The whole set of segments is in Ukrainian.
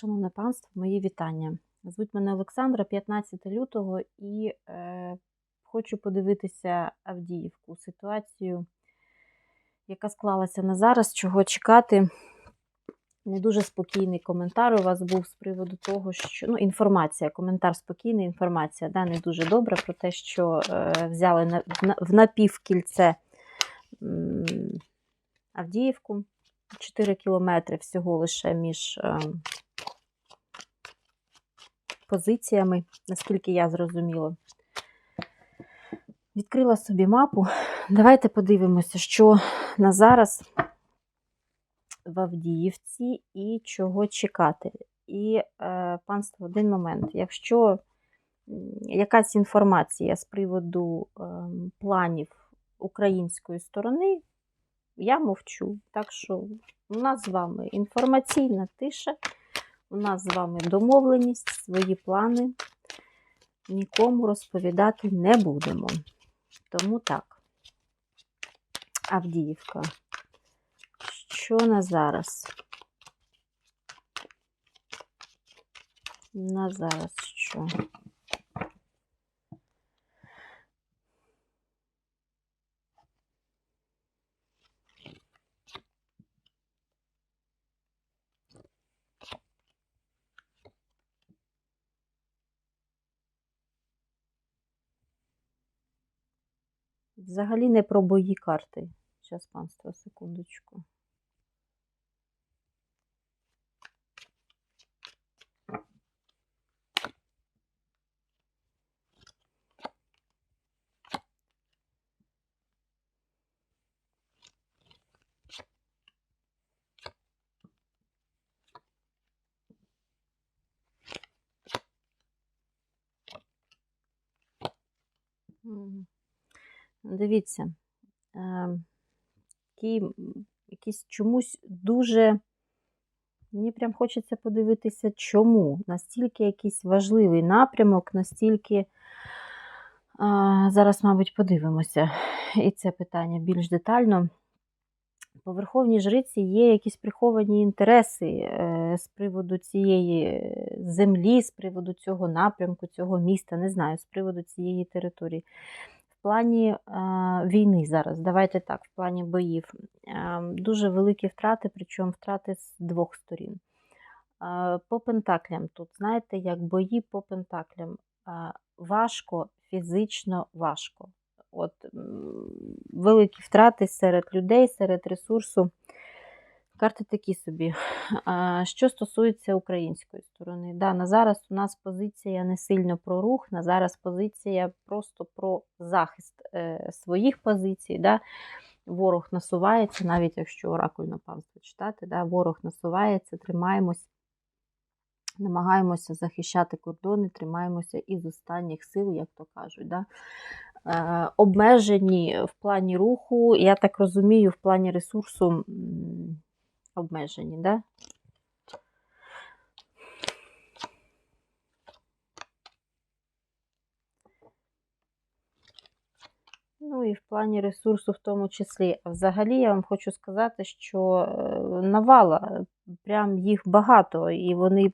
Шановне панство, мої вітання. Звуть мене Олександра, 15 лютого, і е, хочу подивитися Авдіївку, ситуацію, яка склалася на зараз, чого чекати. Не дуже спокійний коментар у вас був з приводу того, що ну, інформація, коментар спокійний, інформація, да, не дуже добра про те, що е, взяли на, на, в напівкільце м, Авдіївку. 4 кілометри всього лише між е, позиціями, наскільки я зрозуміла. Відкрила собі мапу. Давайте подивимося, що на зараз в Авдіївці і чого чекати. І, е, панство, один момент. Якщо якась інформація з приводу е, планів української сторони, я мовчу. Так що у нас з вами інформаційна тиша, у нас з вами домовленість, свої плани. Нікому розповідати не будемо. Тому так. Авдіївка. Що на зараз? На зараз що? Взагалі не про бої карти. Зараз, панство, секундочку. Мгм. Дивіться, е, який, якийсь чомусь дуже, мені прям хочеться подивитися, чому. Настільки якийсь важливий напрямок, настільки, а, зараз, мабуть, подивимося і це питання більш детально. По Верховній Жриці є якісь приховані інтереси е, з приводу цієї землі, з приводу цього напрямку, цього міста, не знаю, з приводу цієї території. Плані е, війни зараз, давайте так, в плані боїв. Е, дуже великі втрати, причому втрати з двох сторін. Е, по пентаклям тут, знаєте, як бої по пентаклям. Важко, фізично важко. От Великі втрати серед людей, серед ресурсу. Карти такі собі. Що стосується української сторони, да, на зараз у нас позиція не сильно про рух, на зараз позиція просто про захист е, своїх позицій. Да. Ворог насувається, навіть якщо оракульне панство читати, да, ворог насувається, тримаємось, намагаємося захищати кордони, тримаємося із останніх сил, як то кажуть. Да. Е, обмежені в плані руху, я так розумію, в плані ресурсу обмежені, да? Ну і в плані ресурсу в тому числі. А взагалі я вам хочу сказати, що е, навала, прям їх багато, і вони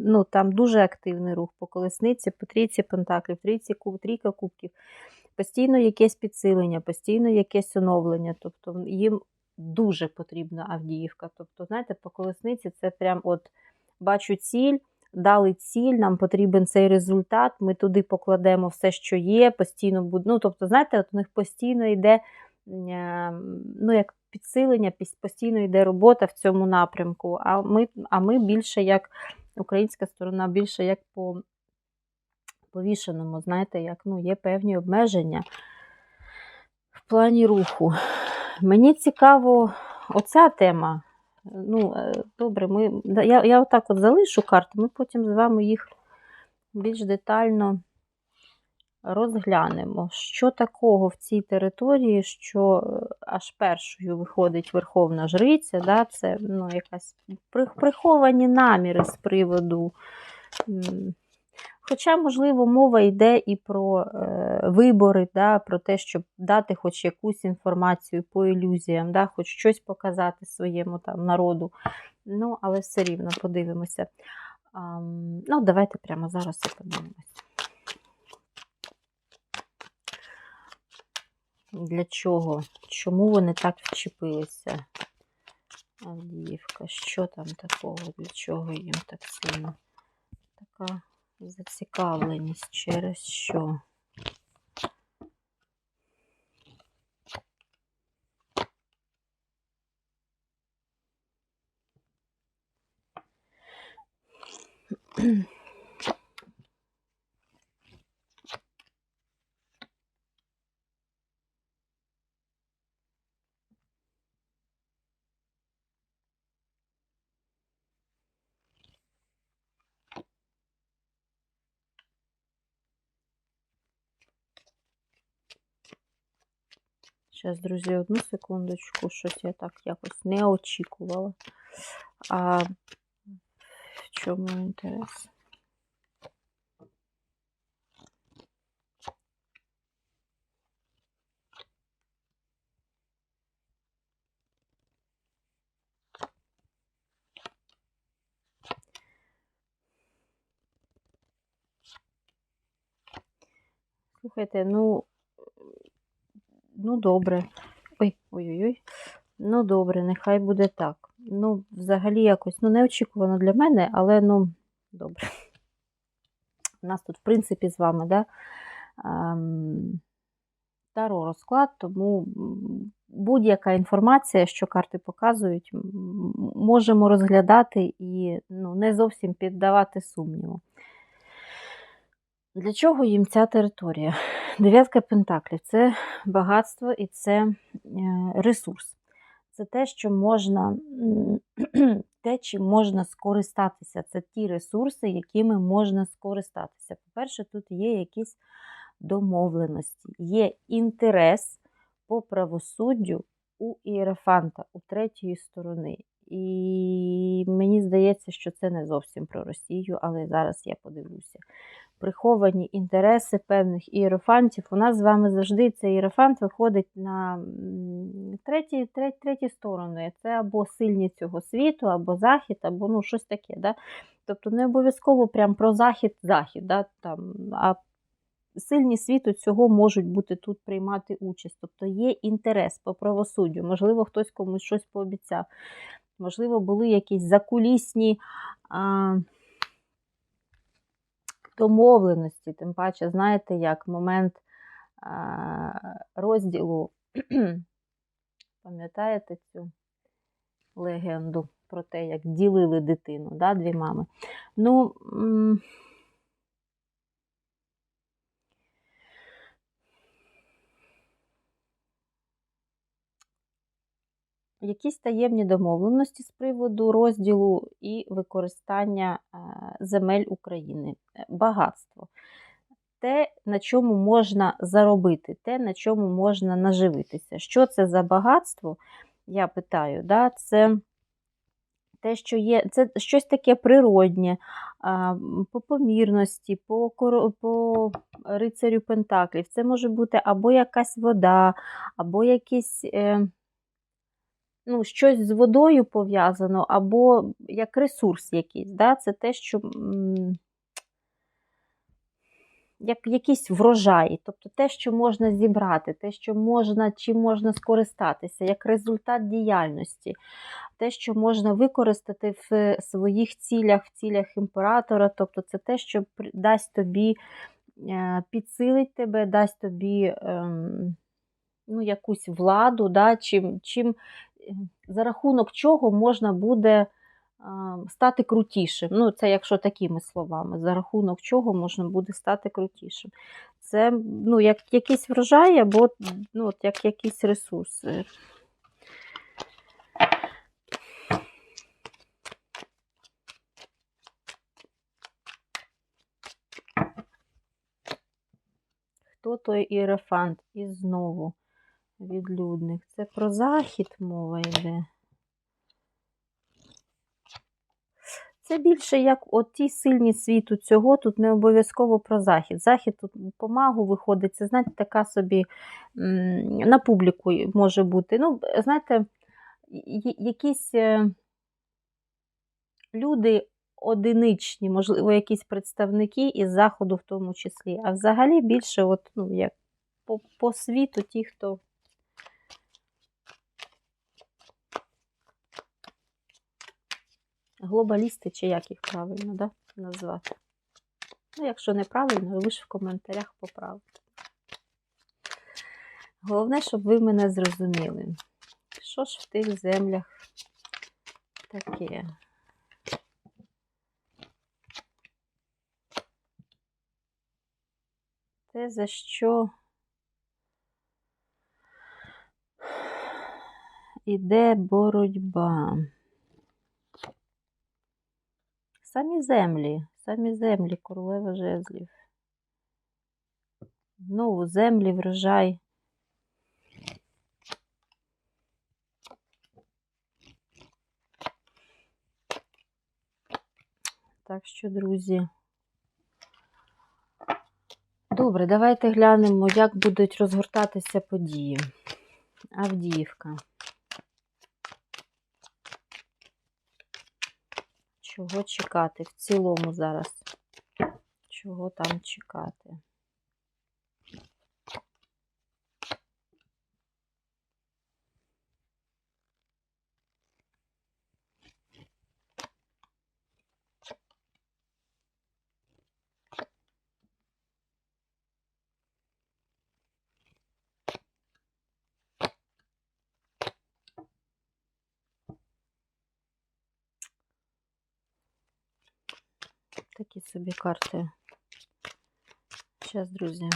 ну, там дуже активний рух по колесниці, по трійці пентаклів, трійці трійка кубків. Постійно якесь підсилення, постійно якесь оновлення. Тобто їм дуже потрібна Авдіївка. Тобто, знаєте, по колесниці це прям от бачу ціль, дали ціль, нам потрібен цей результат, ми туди покладемо все, що є, постійно буде. Ну, тобто, знаєте, от у них постійно йде ну, як підсилення, постійно йде робота в цьому напрямку. А ми а ми більше як українська сторона, більше як по повішеному, знаєте, як ну, є певні обмеження в плані руху. Мені цікаво, оця тема. Ну, е, добре, ми, я я отак от залишу карти, ми потім з вами їх більш детально розглянемо, що такого в цій території, що е, аж першою виходить Верховна Жриця, да, це ну, якась приховані наміри з приводу. Хоча, можливо, мова йде і про е, вибори, да, про те, щоб дати хоч якусь інформацію по ілюзіям, да, хоч щось показати своєму там, народу. Ну, але все рівно подивимося. А, ну, давайте прямо зараз і подивимося. Для чого? Чому вони так вчепилися? Авдіївка, що там такого? Для чого їм так сильно? Така зацікавленість через що? Зараз, друзі, одну секундочку, щось я так якось не очікувала. А в чому інтерес? Слухайте, ну, ну добре. Ой, ой-ой-ой. Ну, добре, нехай буде так. Ну, взагалі, якось ну, неочікувано для мене, але ну, добре. У нас тут, в принципі, з вами, да, ем, таро розклад, тому будь-яка інформація, що карти показують, можемо розглядати і ну, не зовсім піддавати сумніву. Для чого їм ця територія? Дев'ятка пентаклів це багатство і це е, ресурс. Це те, що можна, те, чим можна скористатися. Це ті ресурси, якими можна скористатися. По-перше, тут є якісь домовленості, є інтерес по правосуддю у ієрофанта, у третьої сторони. І мені здається, що це не зовсім про Росію, але зараз я подивлюся приховані інтереси певних ієрофантів. У нас з вами завжди цей ієрофант виходить на треті, треті, треті сторони. Це або сильні цього світу, або захід, або ну, щось таке. Да? Тобто не обов'язково прям про захід-захід. да? Там, а Сильні світу цього можуть бути тут приймати участь. Тобто є інтерес по правосуддю. Можливо, хтось комусь щось пообіцяв. Можливо, були якісь закулісні. А, домовленості, тим паче, знаєте, як момент розділу, пам'ятаєте цю легенду про те, як ділили дитину, да, дві мами. Ну, якісь таємні домовленості з приводу розділу і використання е, земель України, е, багатство. Те, на чому можна заробити, те, на чому можна наживитися. Що це за багатство? Я питаю, да, це те, що є, це щось таке природнє, по помірності, по по рицарю Пентаклів. Це може бути або якась вода, або якісь е, ну, щось з водою пов'язано, або як ресурс якийсь. Да? Це те, що як якийсь врожай, тобто те, що можна зібрати, те, що можна, чим можна скористатися, як результат діяльності, те, що можна використати в своїх цілях, в цілях імператора, тобто це те, що дасть тобі, е, підсилить тебе, дасть тобі ем, ну, якусь владу, да, чим, чим за рахунок чого можна буде стати крутішим. Ну, це якщо такими словами, за рахунок чого можна буде стати крутішим. Це ну, як якийсь врожай або ну, от як якийсь ресурс. Хто той іерофант? І знову відлюдник. Це про захід мова йде. Це більше як от ті сильні світу цього, тут не обов'язково про захід. Захід тут по магу виходить, це, знаєте, така собі на публіку може бути. Ну, знаєте, якісь е, люди одиничні, можливо, якісь представники із заходу в тому числі. А взагалі більше, от, ну, як по, по світу, ті, хто. Глобалісти, чи як їх правильно да, назвати? Ну, якщо неправильно, ви ж в коментарях поправте. Головне, щоб ви мене зрозуміли. Що ж в тих землях таке? Те, за що іде боротьба. Самі землі, самі землі, королева жезлів. Знову землі, врожай. Так що, друзі. Добре, давайте глянемо, як будуть розгортатися події. Авдіївка. Чого чекати в цілому зараз? Чого там чекати? Такі собі карти. Зараз, друзі.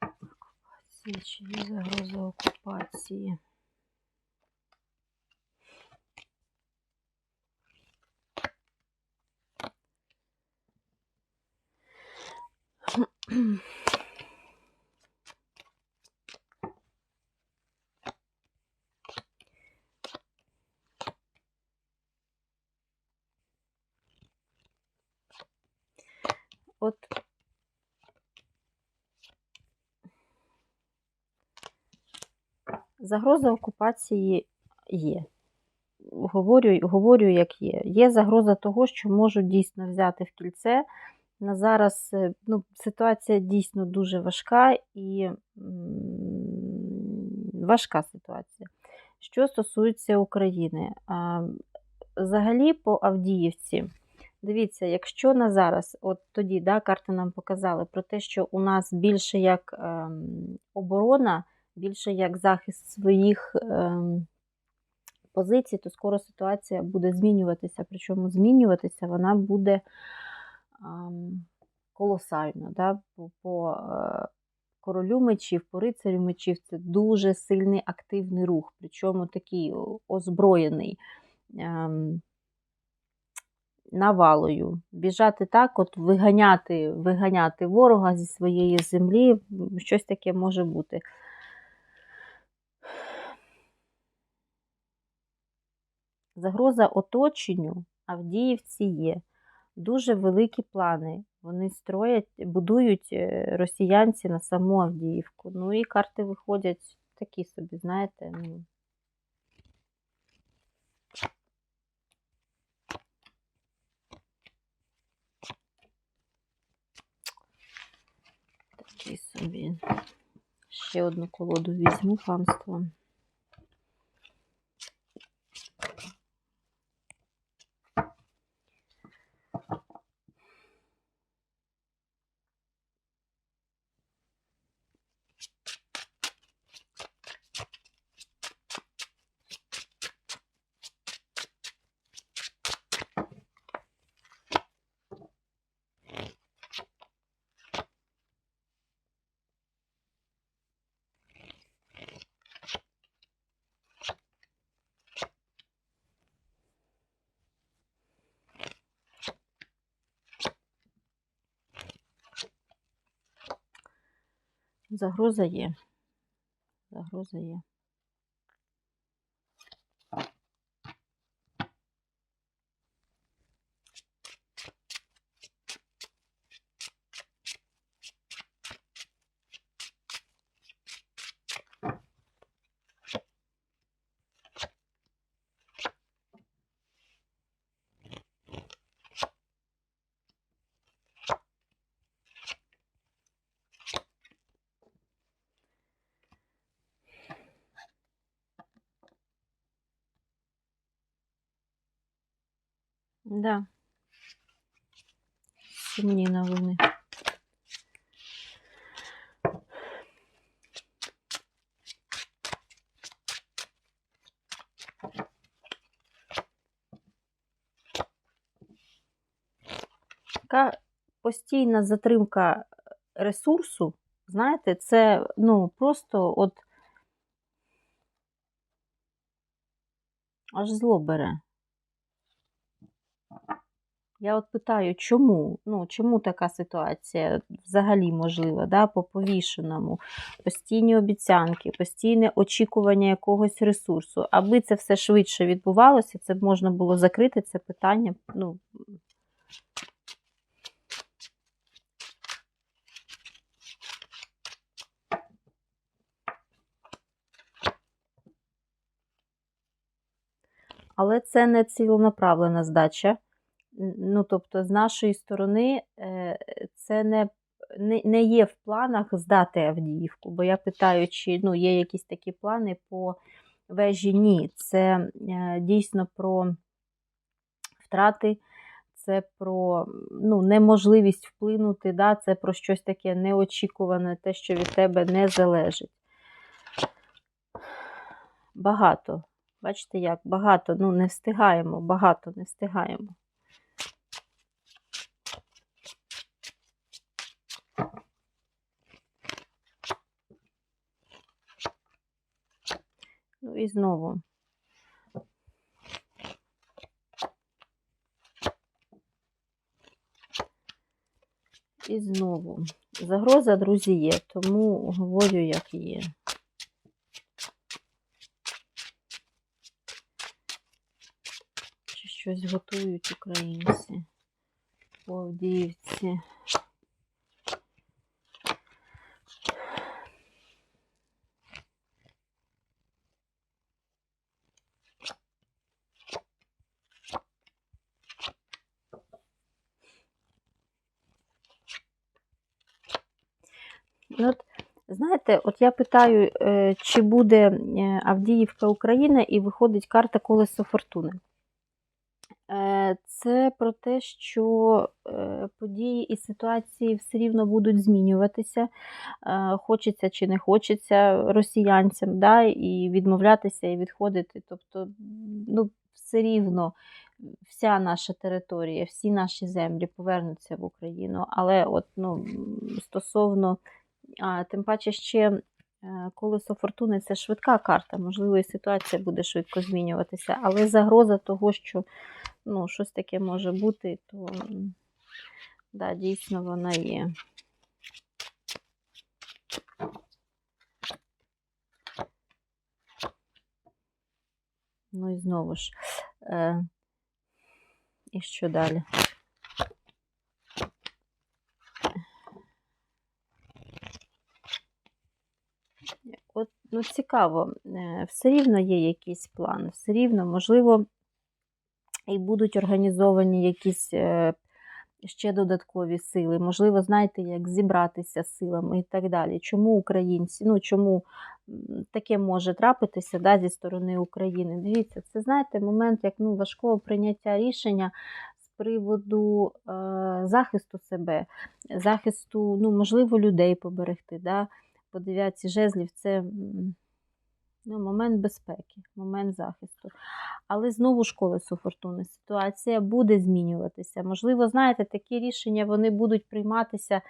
Окупації, чи є загроза окупації? От загроза окупації є. Говорю, говорю, як є. Є загроза того, що можуть дійсно взяти в кільце. На зараз е, ну, ситуація дійсно дуже важка і важка ситуація. Що стосується України, взагалі по Авдіївці. Дивіться, якщо на зараз, от тоді да, карти нам показали про те, що у нас більше як е, оборона, більше як захист своїх е, позицій, то скоро ситуація буде змінюватися. Причому змінюватися вона буде е, колосально. Да, по, по е, королю мечів, по рицарю мечів це дуже сильний активний рух, причому такий озброєний. Е, навалою. Біжати так, от виганяти, виганяти ворога зі своєї землі, щось таке може бути. Загроза оточенню Авдіївці є. Дуже великі плани. Вони строять, будують е, росіянці на саму Авдіївку. Ну і карти виходять такі собі, знаєте. Такий собі. Ще одну колоду візьму панство. Загроза є. Загроза є. Да. Сумні новини. Така постійна затримка ресурсу, знаєте, це ну просто от аж зло бере. Я от питаю, чому? Ну, чому така ситуація взагалі можлива, да, по повішеному, постійні обіцянки, постійне очікування якогось ресурсу. Аби це все швидше відбувалося, це б можна було закрити це питання. Ну, але це не цілонаправлена здача. Ну, тобто, з нашої сторони, е, це не, не, не є в планах здати Авдіївку. Бо я питаю, чи ну, є якісь такі плани по вежі? Ні. Це е, дійсно про втрати, це про ну, неможливість вплинути, да? це про щось таке неочікуване, те, що від тебе не залежить. Багато. Бачите, як багато, ну не встигаємо, багато не встигаємо. Ну і знову. І знову. Загроза, друзі, є, тому говорю, як є. Чи щось готують українці по Авдіївці. От, знаєте, от я питаю, е, чи буде е, Авдіївка Україна, і виходить карта Колесо Фортуни. Е, Це про те, що е, події і ситуації все рівно будуть змінюватися, е, хочеться чи не хочеться росіянцям, да, і відмовлятися, і відходити. Тобто, ну, все рівно вся наша територія, всі наші землі повернуться в Україну. Але от, ну, стосовно тим паче ще колесо фортуни це швидка карта. Можливо, і ситуація буде швидко змінюватися, але загроза того, що ну, щось таке може бути, то да, дійсно вона є. Ну і знову ж. Е, і що далі? От, ну, цікаво, е, все рівно є якийсь план, все рівно, можливо, і будуть організовані якісь е, ще додаткові сили. Можливо, знаєте, як зібратися силами і так далі. Чому українці, ну чому таке може трапитися да, зі сторони України? Дивіться, це знаєте, момент як ну, важкого прийняття рішення приводу е, захисту себе, захисту, ну, можливо, людей поберегти. Да? По дев'ятці жезлів це ну, момент безпеки, момент захисту. Але знову ж колесо фортуни. Ситуація буде змінюватися. Можливо, знаєте, такі рішення вони будуть прийматися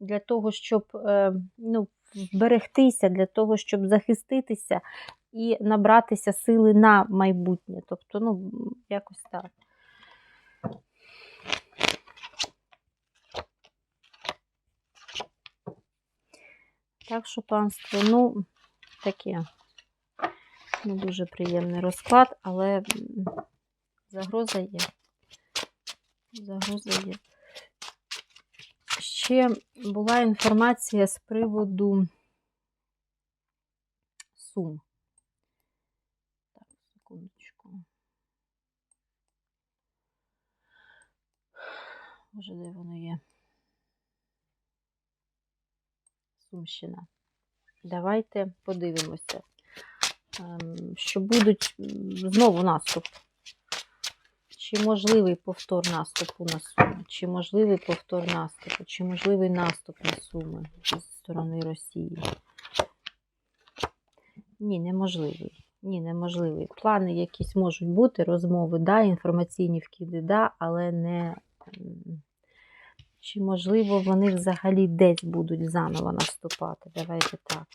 для того, щоб е, ну, вберегтися, для того, щоб захиститися і набратися сили на майбутнє. Тобто, ну, якось так. Так що, панство, ну, таке не дуже приємний розклад, але загроза є. Загроза є. Ще була інформація з приводу сум. Так, секундочку. Може, де воно є? Сумщина. Давайте подивимося ем, що будуть знову наступ. Чи можливий повтор наступу на Суми? Чи можливий повтор наступу? Чи можливий наступ на Суми зі сторони Росії? Ні, неможливий. Ні, неможливий. Плани якісь можуть бути, розмови, да, інформаційні вкиди, да, але не. Чи можливо вони взагалі десь будуть заново наступати? Давайте так.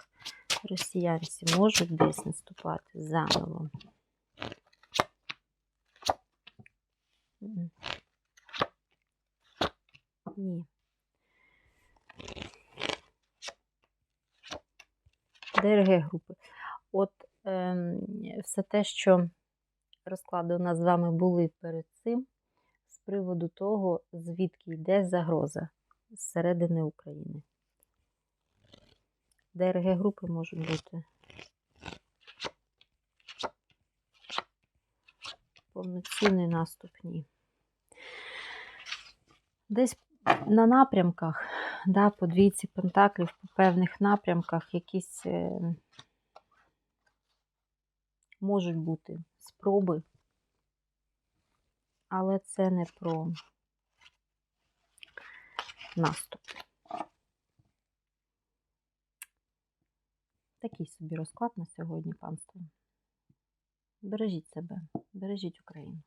Росіянці можуть десь наступати заново. Ні. ДРГ групи. От ем, все те, що розклади у нас з вами були перед цим, приводу того, звідки йде загроза з середини України. ДРГ групи можуть бути. Повноцінний наступ ні. Десь на напрямках, да, по двійці пентаклів, по певних напрямках якісь е, можуть бути спроби, але це не про наступ. Такий собі розклад на сьогодні, панство. Бережіть себе, бережіть Україну.